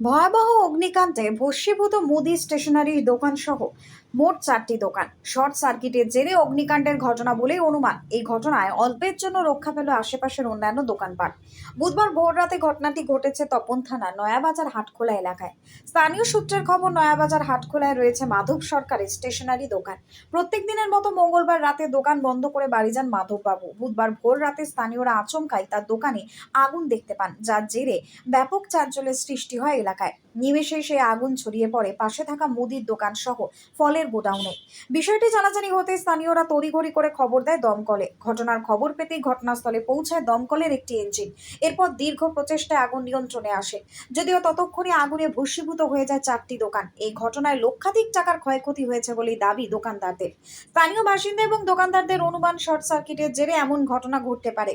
ভয়াবহ অগ্নিকাণ্ডে ভস্মীভূত মুদি স্টেশনারি দোকান সহ মোট চারটি দোকান। শর্ট সার্কিটের জেরে অগ্নিকাণ্ডের ঘটনা বলেই অনুমান। এই ঘটনায় অল্পের জন্য রক্ষা পেল আশেপাশের অন্যান্য দোকানপাট। বুধবার ভোর রাতে ঘটনাটি ঘটেছে তপন থানা নয়াবাজার হাটখোলা এলাকায়। স্থানীয় সূত্রের খবর, নয়াবাজার হাটখোলায় রয়েছে মাধব সরকারের স্টেশনারি দোকান। প্রত্যেক দিনের মতো মঙ্গলবার রাতে দোকান বন্ধ করে বাড়ি যান মাধববাবু। বুধবার ভোর রাতে স্থানীয়রা আচমকাই তার দোকানে আগুন দেখতে পান, যার জেরে ব্যাপক চাঞ্চল্যের সৃষ্টি হয় এলাকায়। নিমেষে সেই আগুন ছড়িয়ে পড়ে পাশে থাকা মুদির দোকান সহ ফলের গোডাউনে। বিষয়টি জানাজানি হতে স্থানীয়রা তড়িঘড়ি করে খবর দেয় দমকলে। ঘটনার খবর পেতেই ঘটনাস্থলে পৌঁছায় দমকলের একটি ইঞ্জিন এরপর দীর্ঘ প্রচেষ্টায় আগুন নিয়ন্ত্রণে আসে। যদিও ততক্ষণে আগুনে ভস্মীভূত হয়ে যায় চারটি দোকান। এই ঘটনায় লক্ষাধিক টাকার ক্ষয়ক্ষতি হয়েছে বলেই দাবি দোকানদারদের। স্থানীয় বাসিন্দা এবং দোকানদারদের অনুমান শর্ট সার্কিটের জেরে এমন ঘটনা ঘটতে পারে।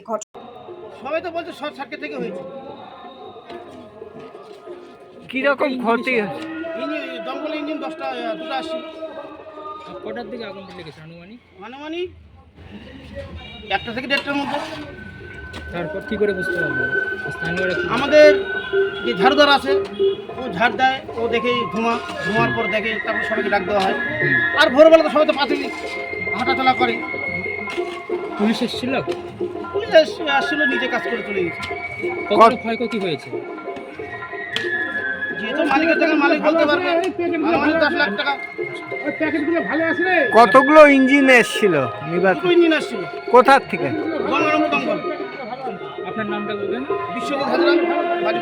সবাই তো বলছে শর্ট সার্কিট থেকে হয়েছে। কীরকম ক্ষতি ইঞ্জিন দমকল ইঞ্জিন দশটা দুটো আসছিল। কটার দিকে আগুনটা লেগেছে আনুমানিক? মানে মানে একটা থেকে দেড়টার মধ্যে তারপর কি করে বুঝতে পারব? স্থানীয়রা আমাদের যে ঝাড়ুদার আছে ও ঝাড় দেয় ও দেখে ধোঁয়া ধোঁয়ার পর দেখে তারপর সবাইকে ডাক দেওয়া হয়। আর ভোরবেলা তো সবাই তো পাশে হাঁটাচলা করে। পুলিশ এসেছিল? পুলিশ আসছিল নিজে কাজ করে চলে গেছে। কতটা ক্ষয়ক্ষতি হয়েছে? কতগুলো ইঞ্জিন এসছিল কোথার থেকে? আপনার নামটা বলবেন? বিশ্বজিৎ হাজরা বাড়ি